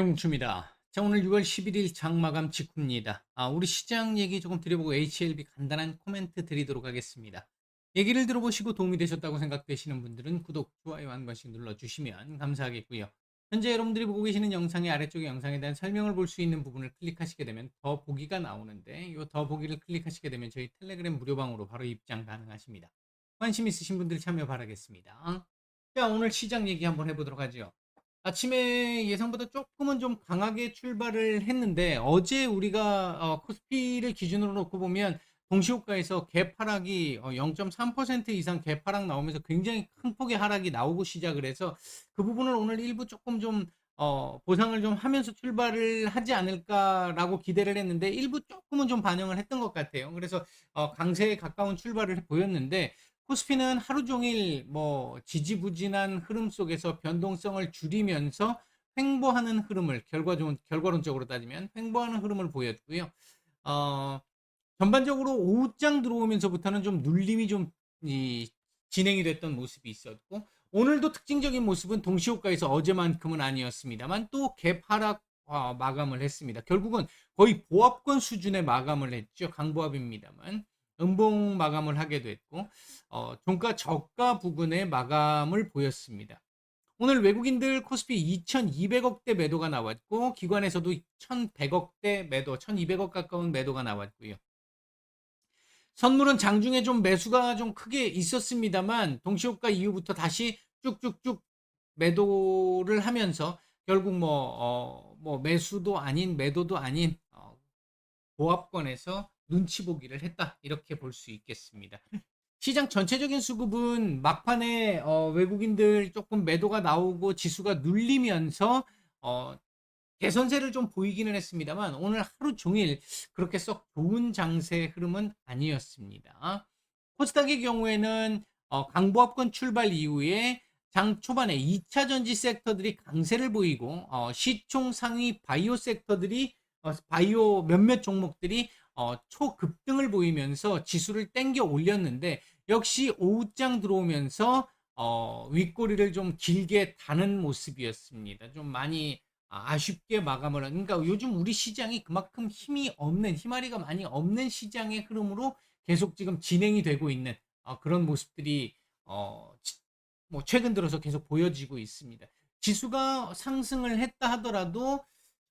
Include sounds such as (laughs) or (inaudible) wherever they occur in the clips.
마리뭉추입니다. 자, 오늘 6월 11일 장마감 직후입니다. 아, 우리 시장 얘기 조금 드려보고 HLB 간단한 코멘트 드리도록 하겠습니다. 얘기를 들어보시고 도움이 되셨다고 생각되시는 분들은 구독, 좋아요 한 번씩 눌러주시면 감사하겠고요. 현재 여러분들이 보고 계시는 영상의 아래쪽에 영상에 대한 설명을 볼 수 있는 부분을 클릭하시게 되면 더 보기가 나오는데 이 더 보기를 클릭하시게 되면 저희 텔레그램 무료방으로 바로 입장 가능하십니다. 관심 있으신 분들 참여 바라겠습니다. 자, 오늘 시장 얘기 한번 해보도록 하죠. 아침에 예상보다 조금은 좀 강하게 출발을 했는데 어제 우리가 어, 코스피를 기준으로 놓고 보면 동시호가에서 개파락이 어, 0.3% 이상 개파락 나오면서 굉장히 큰 폭의 하락이 나오고 시작을 해서 그 부분을 오늘 일부 조금 좀 어, 보상을 좀 하면서 출발을 하지 않을까라고 기대를 했는데 일부 조금은 좀 반영을 했던 것 같아요. 그래서 어, 강세에 가까운 출발을 보였는데 코스피는 하루 종일 뭐 지지부진한 흐름 속에서 변동성을 줄이면서 횡보하는 흐름을 결과적 결과론적으로 따지면 횡보하는 흐름을 보였고요. 어, 전반적으로 오후장 들어오면서부터는 좀 눌림이 좀 이, 진행이 됐던 모습이 있었고 오늘도 특징적인 모습은 동시호가에서 어제만큼은 아니었습니다만 또 개파락 어, 마감을 했습니다. 결국은 거의 보합권 수준의 마감을 했죠. 강보합입니다만. 음봉 마감을 하게 됐고 어, 종가 저가 부근의 마감을 보였습니다. 오늘 외국인들 코스피 2,200억대 매도가 나왔고 기관에서도 1,100억대 매도, 1,200억 가까운 매도가 나왔고요. 선물은 장중에 좀 매수가 좀 크게 있었습니다만 동시호가 이후부터 다시 쭉쭉쭉 매도를 하면서 결국 뭐, 어, 뭐 매수도 아닌 매도도 아닌 어, 보합권에서 눈치 보기를 했다 이렇게 볼 수 있겠습니다. 시장 전체적인 수급은 막판에 어, 외국인들 조금 매도가 나오고 지수가 눌리면서 어, 개선세를 좀 보이기는 했습니다만 오늘 하루 종일 그렇게 썩 좋은 장세 흐름은 아니었습니다. 코스닥의 경우에는 어, 강보합권 출발 이후에 장 초반에 2차 전지 섹터들이 강세를 보이고 어, 시총 상위 바이오 섹터들이 어, 바이오 몇몇 종목들이 어, 초급등을 보이면서 지수를 땡겨 올렸는데 역시 오후장 들어오면서 어, 윗꼬리를 좀 길게 다는 모습이었습니다. 좀 많이 아쉽게 마감을 한. 그러니까 요즘 우리 시장이 그만큼 힘이 없는 희마리가 많이 없는 시장의 흐름으로 계속 지금 진행이 되고 있는 어, 그런 모습들이 어, 뭐 최근 들어서 계속 보여지고 있습니다. 지수가 상승을 했다 하더라도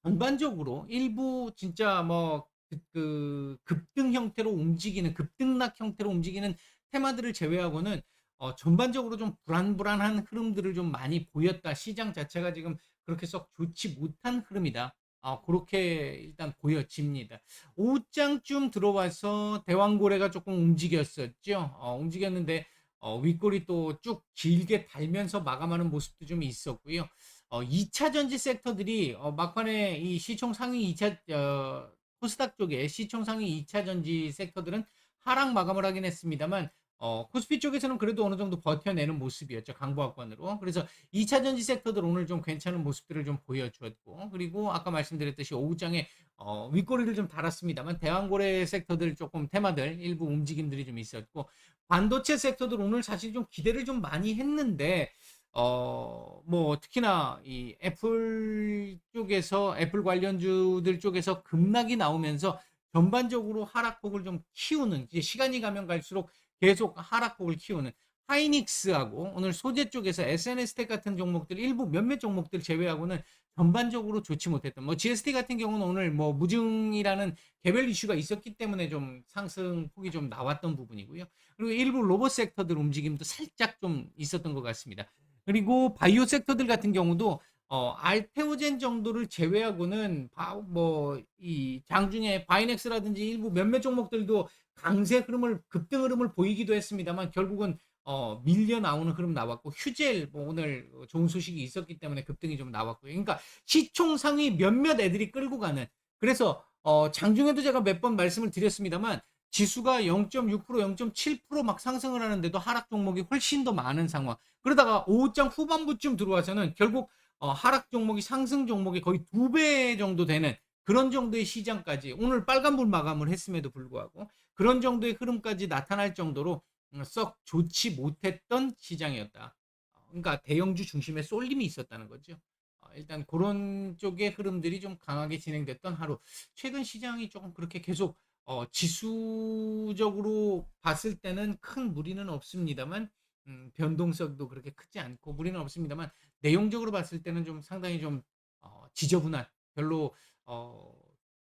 전반적으로 일부 진짜 뭐 그, 그 급등 형태로 움직이는 급등락 형태로 움직이는 테마들을 제외하고는 어, 전반적으로 좀 불안불안한 흐름들을 좀 많이 보였다. 시장 자체가 지금 그렇게 썩 좋지 못한 흐름이다. 어, 그렇게 일단 보여집니다. 오후장쯤 들어와서 대왕고래가 조금 움직였었죠. 어, 움직였는데 어, 윗골이 또 쭉 길게 달면서 마감하는 모습도 좀 있었고요. 어, 2차 전지 섹터들이 어, 막판에 이 시총 상위 2차 어, 코스닥 쪽에 시총 상위 2차 전지 섹터들은 하락 마감을 하긴 했습니다만 어, 코스피 쪽에서는 그래도 어느 정도 버텨내는 모습이었죠. 강보합권으로. 그래서 2차 전지 섹터들 오늘 좀 괜찮은 모습들을 좀 보여주었고, 그리고 아까 말씀드렸듯이 오후장에 어, 윗꼬리를 좀 달았습니다만 대왕고래 섹터들 조금 테마들 일부 움직임들이 좀 있었고, 반도체 섹터들 오늘 사실 좀 기대를 좀 많이 했는데, 어, 뭐, 특히나 이 애플 쪽에서, 애플 관련주들 쪽에서 급락이 나오면서 전반적으로 하락폭을 좀 키우는, 이제 시간이 가면 갈수록 계속 하락폭을 키우는 하이닉스하고 오늘 소재 쪽에서 SNS텍 같은 종목들 일부 몇몇 종목들 제외하고는 전반적으로 좋지 못했던 뭐 GST 같은 경우는 오늘 뭐 무증이라는 개별 이슈가 있었기 때문에 좀 상승 폭이 좀 나왔던 부분이고요. 그리고 일부 로봇 섹터들 움직임도 살짝 좀 있었던 것 같습니다. 그리고 바이오 섹터들 같은 경우도 어, 알테오젠 정도를 제외하고는 뭐 이 장중에 바이넥스라든지 일부 몇몇 종목들도 강세 흐름을 급등 흐름을 보이기도 했습니다만 결국은 어, 밀려 나오는 흐름 나왔고 휴젤 뭐 오늘 좋은 소식이 있었기 때문에 급등이 좀 나왔고요. 그러니까 시총 상위 몇몇 애들이 끌고 가는 그래서 어, 장중에도 제가 몇 번 말씀을 드렸습니다만 지수가 0.6% 0.7%막 상승을 하는데도 하락 종목이 훨씬 더 많은 상황. 그러다가 오후장 후반부쯤 들어와서는 결국 어, 하락 종목이 상승 종목이 거의 두 배 정도 되는 그런 정도의 시장까지 오늘 빨간불 마감을 했음에도 불구하고 그런 정도의 흐름까지 나타날 정도로 음, 썩 좋지 못했던 시장이었다. 어, 그러니까 대형주 중심에 쏠림이 있었다는 거죠. 어, 일단 그런 쪽의 흐름들이 좀 강하게 진행됐던 하루. 최근 시장이 조금 그렇게 계속 어, 지수적으로 봤을 때는 큰 무리는 없습니다만 음, 변동성도 그렇게 크지 않고 무리는 없습니다만 내용적으로 봤을 때는 좀 상당히 좀 어, 지저분한 별로 어,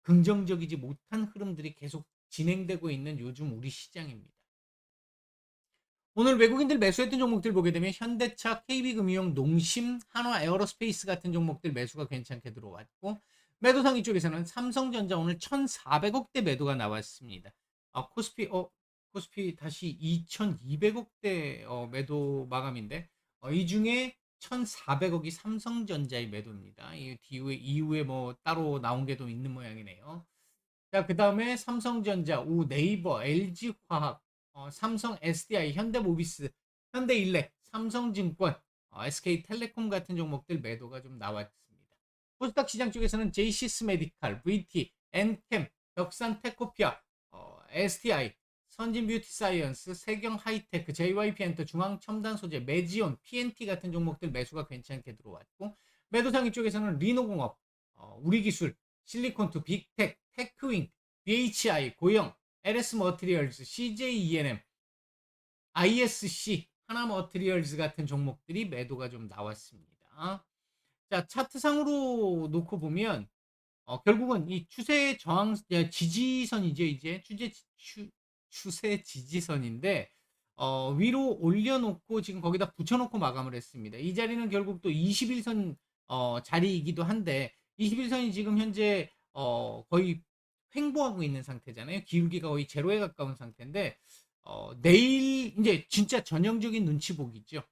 긍정적이지 못한 흐름들이 계속 진행되고 있는 요즘 우리 시장입니다. 오늘 외국인들 매수했던 종목들 보게 되면 현대차, KB금융, 농심, 한화 에어로스페이스 같은 종목들 매수가 괜찮게 들어왔고 매도상 이쪽에서는 삼성전자 오늘 1,400억대 매도가 나왔습니다. 아, 코스피 어 코스피 다시 2,200억대 어, 매도 마감인데 어, 이 중에 1,400억이 삼성전자의 매도입니다. 이 뒤에 이후에 뭐 따로 나온 게좀 있는 모양이네요. 자, 그 다음에 삼성전자, 우 네이버, LG화학, 어, 삼성 SDI, 현대모비스, 현대일렉, 삼성증권, 어, SK텔레콤 같은 종목들 매도가 좀 나왔습니다. 코스닥 시장 쪽에서는 제이시스 메디칼, VT, 엔캠, 덕산 테코피아, 어, STI, 선진 뷰티 사이언스, 세경 하이테크, JYP 엔터, 중앙 첨단 소재, 메지온, PNT 같은 종목들 매수가 괜찮게 들어왔고 매도 상위 쪽에서는 리노공업, 어, 우리기술, 실리콘투, 빅텍, 테크윙, BHI, 고영, LS 머티리얼즈, CJ ENM, ISC, 하나머티리얼즈 같은 종목들이 매도가 좀 나왔습니다. 자, 차트상으로 놓고 보면 어, 결국은 이 추세 저항 지지선이죠, 이제 추세 추, 추세 지지선인데 어, 위로 올려놓고 지금 거기다 붙여놓고 마감을 했습니다. 이 자리는 결국 또 21선 어, 자리이기도 한데 21선이 지금 현재 어, 거의 횡보하고 있는 상태잖아요. 기울기가 거의 제로에 가까운 상태인데 어, 내일 이제 진짜 전형적인 눈치 보기죠.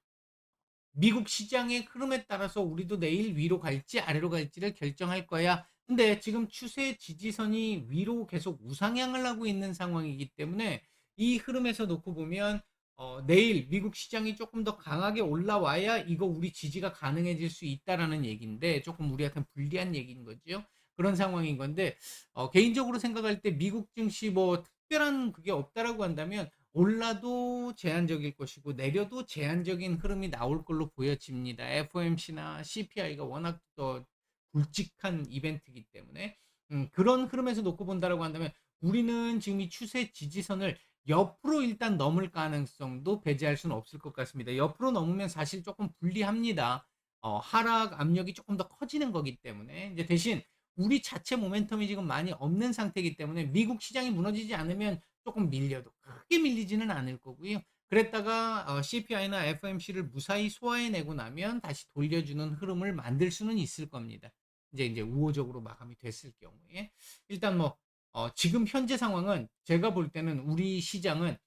미국 시장의 흐름에 따라서 우리도 내일 위로 갈지 아래로 갈지를 결정할 거야. 근데 지금 추세 지지선이 위로 계속 우상향을 하고 있는 상황이기 때문에 이 흐름에서 놓고 보면 어, 내일 미국 시장이 조금 더 강하게 올라와야 이거 우리 지지가 가능해질 수 있다라는 얘기인데 조금 우리한테 불리한 얘기인 거죠. 그런 상황인 건데 어, 개인적으로 생각할 때 미국 증시 뭐 특별한 그게 없다라고 한다면 올라도 제한적일 것이고 내려도 제한적인 흐름이 나올 걸로 보여집니다. FOMC나 CPI가 워낙 더 굵직한 이벤트이기 때문에 음, 그런 흐름에서 놓고 본다라고 한다면 우리는 지금 이 추세 지지선을 옆으로 일단 넘을 가능성도 배제할 수는 없을 것 같습니다. 옆으로 넘으면 사실 조금 불리합니다. 어, 하락 압력이 조금 더 커지는 거기 때문에 이제 대신 우리 자체 모멘텀이 지금 많이 없는 상태이기 때문에 미국 시장이 무너지지 않으면 조금 밀려도 크게 밀리지는 않을 거고요. 그랬다가 어, CPI나 FOMC를 무사히 소화해내고 나면 다시 돌려주는 흐름을 만들 수는 있을 겁니다. 이제 이제 우호적으로 마감이 됐을 경우에 일단 뭐 어, 지금 현재 상황은 제가 볼 때는 우리 시장은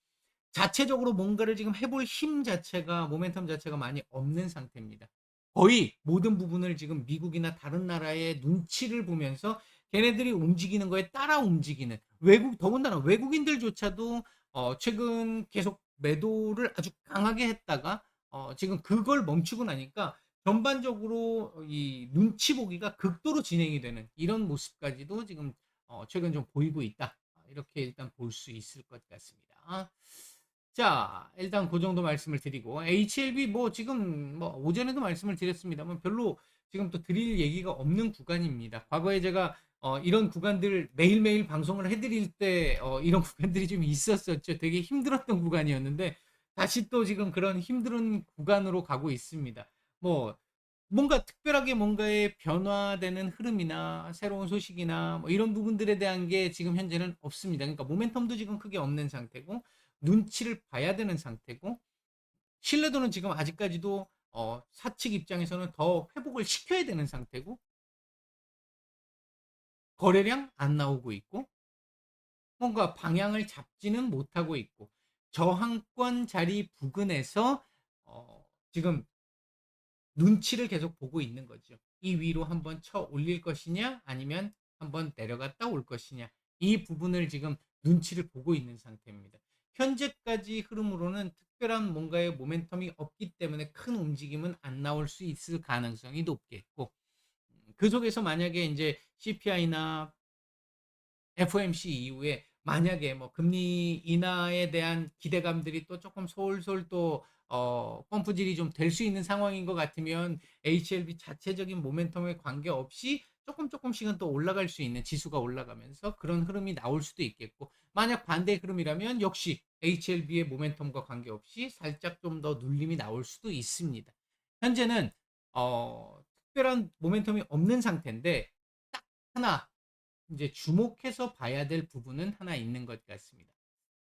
자체적으로 뭔가를 지금 해볼 힘 자체가 모멘텀 자체가 많이 없는 상태입니다. 거의 모든 부분을 지금 미국이나 다른 나라의 눈치를 보면서 걔네들이 움직이는 거에 따라 움직이는 외국 더군다나 외국인들조차도 어, 최근 계속 매도를 아주 강하게 했다가 어, 지금 그걸 멈추고 나니까 전반적으로 이 눈치 보기가 극도로 진행이 되는 이런 모습까지도 지금 어, 최근 좀 보이고 있다. 이렇게 일단 볼 수 있을 것 같습니다. 자, 일단 그 정도 말씀을 드리고 HLB 뭐 지금 뭐 오전에도 말씀을 드렸습니다만 별로 지금 또 드릴 얘기가 없는 구간입니다. 과거에 제가 어, 이런 구간들 매일매일 방송을 해드릴 때 어, 이런 (laughs) 구간들이 좀 있었었죠. 되게 힘들었던 구간이었는데 다시 또 지금 그런 힘든 구간으로 가고 있습니다. 뭐 뭔가 특별하게 뭔가의 변화되는 흐름이나 새로운 소식이나 뭐 이런 부분들에 대한 게 지금 현재는 없습니다. 그러니까 모멘텀도 지금 크게 없는 상태고 눈치를 봐야 되는 상태고 신뢰도는 지금 아직까지도 어, 사측 입장에서는 더 회복을 시켜야 되는 상태고 거래량 안 나오고 있고 뭔가 방향을 잡지는 못하고 있고 저항권 자리 부근에서 어, 지금 눈치를 계속 보고 있는 거죠. 이 위로 한번 쳐 올릴 것이냐 아니면 한번 내려갔다 올 것이냐 이 부분을 지금 눈치를 보고 있는 상태입니다. 현재까지 흐름으로는 특별한 뭔가의 모멘텀이 없기 때문에 큰 움직임은 안 나올 수 있을 가능성이 높겠고 음, 그 속에서 만약에 이제 CPI나 FOMC 이후에 만약에 뭐 금리 인하에 대한 기대감들이 또 조금 솔솔 또 어, 펌프질이 좀 될 수 있는 상황인 것 같으면 HLB 자체적인 모멘텀에 관계없이 조금 조금씩은 또 올라갈 수 있는 지수가 올라가면서 그런 흐름이 나올 수도 있겠고 만약 반대 흐름이라면 역시 HLB의 모멘텀과 관계없이 살짝 좀 더 눌림이 나올 수도 있습니다. 현재는 어, 특별한 모멘텀이 없는 상태인데 딱 하나 이제 주목해서 봐야 될 부분은 하나 있는 것 같습니다.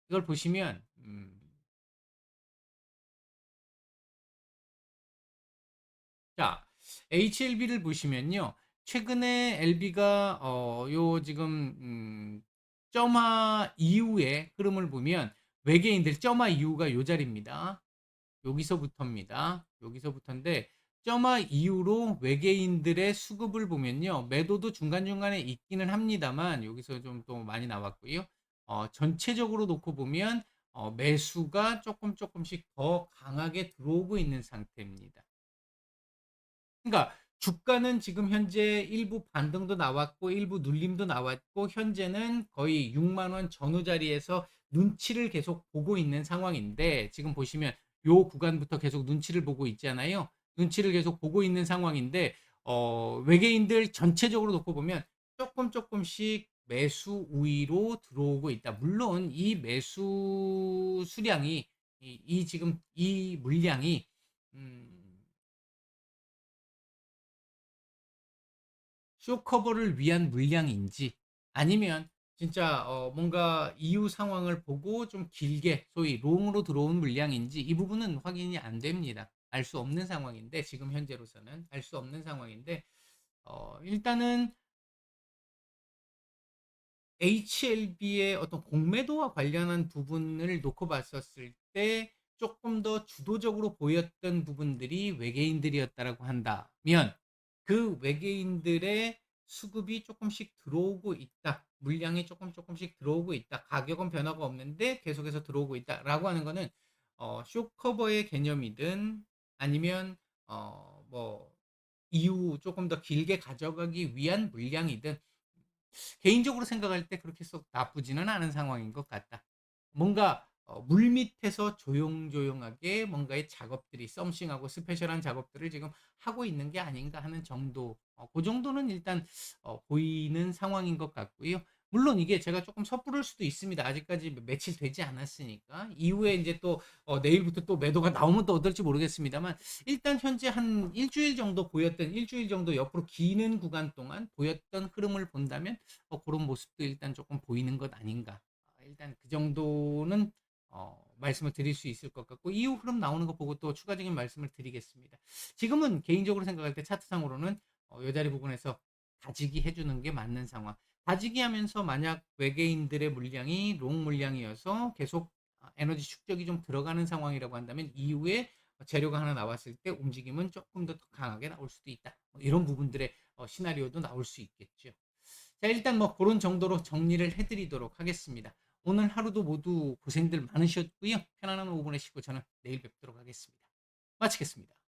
이걸 보시면 음, 자 HLB를 보시면요. 최근에 LB가 어, 요 지금 음, 점화 이후의 흐름을 보면 외계인들 점화 이후가 요 자리입니다. 여기서부터입니다. 여기서부터인데 점화 이후로 외계인들의 수급을 보면요. 매도도 중간중간에 있기는 합니다만 여기서 좀 또 많이 나왔고요. 어, 전체적으로 놓고 보면 어, 매수가 조금 조금씩 더 강하게 들어오고 있는 상태입니다. 그러니까 주가는 지금 현재 일부 반등도 나왔고 일부 눌림도 나왔고 현재는 거의 6만 원 전후 자리에서 눈치를 계속 보고 있는 상황인데 지금 보시면 요 구간부터 계속 눈치를 보고 있잖아요. 눈치를 계속 보고 있는 상황인데 어, 외계인들 전체적으로 놓고 보면 조금 조금씩 매수 우위로 들어오고 있다. 물론 이 매수 수량이 이, 이 지금 이 물량이 음, 쇼커버를 위한 물량인지 아니면 진짜 어 뭔가 이후 상황을 보고 좀 길게 소위 롱으로 들어온 물량인지 이 부분은 확인이 안 됩니다. 알 수 없는 상황인데 지금 현재로서는 알 수 없는 상황인데 어 일단은 HLB의 어떤 공매도와 관련한 부분을 놓고 봤었을 때 조금 더 주도적으로 보였던 부분들이 외계인들이었다라고 한다면 그 외계인들의 수급이 조금씩 들어오고 있다. 물량이 조금 조금씩 들어오고 있다. 가격은 변화가 없는데 계속해서 들어오고 있다 라고 하는 거는 어, 쇼커버의 개념이든 아니면 어, 뭐 이후 조금 더 길게 가져가기 위한 물량이든 개인적으로 생각할 때 그렇게 썩 나쁘지는 않은 상황인 것 같다. 뭔가 어, 물밑에서 조용조용하게 뭔가의 작업들이 썸싱하고 스페셜한 작업들을 지금 하고 있는 게 아닌가 하는 정도 어, 그 정도는 일단 어, 보이는 상황인 것 같고요. 물론 이게 제가 조금 섣부를 수도 있습니다. 아직까지 며칠 되지 않았으니까 이후에 이제 또 어, 내일부터 또 매도가 나오면 또 어떨지 모르겠습니다만 일단 현재 한 일주일 정도 보였던 일주일 정도 옆으로 기는 구간 동안 보였던 흐름을 본다면 어, 그런 모습도 일단 조금 보이는 것 아닌가. 어, 일단 그 정도는 어, 말씀을 드릴 수 있을 것 같고 이후 흐름 나오는 거 보고 또 추가적인 말씀을 드리겠습니다. 지금은 개인적으로 생각할 때 차트상으로는 어, 요 자리 부분에서 가지기 해주는 게 맞는 상황. 가지기 하면서 만약 외계인들의 물량이 롱 물량이어서 계속 아, 에너지 축적이 좀 들어가는 상황이라고 한다면 이후에 재료가 하나 나왔을 때 움직임은 조금 더 강하게 나올 수도 있다. 뭐 이런 부분들의 어, 시나리오도 나올 수 있겠죠. 자, 일단 뭐 그런 정도로 정리를 해드리도록 하겠습니다. 오늘 하루도 모두 고생들 많으셨고요. 편안한 오후 보내시고 저는 내일 뵙도록 하겠습니다. 마치겠습니다.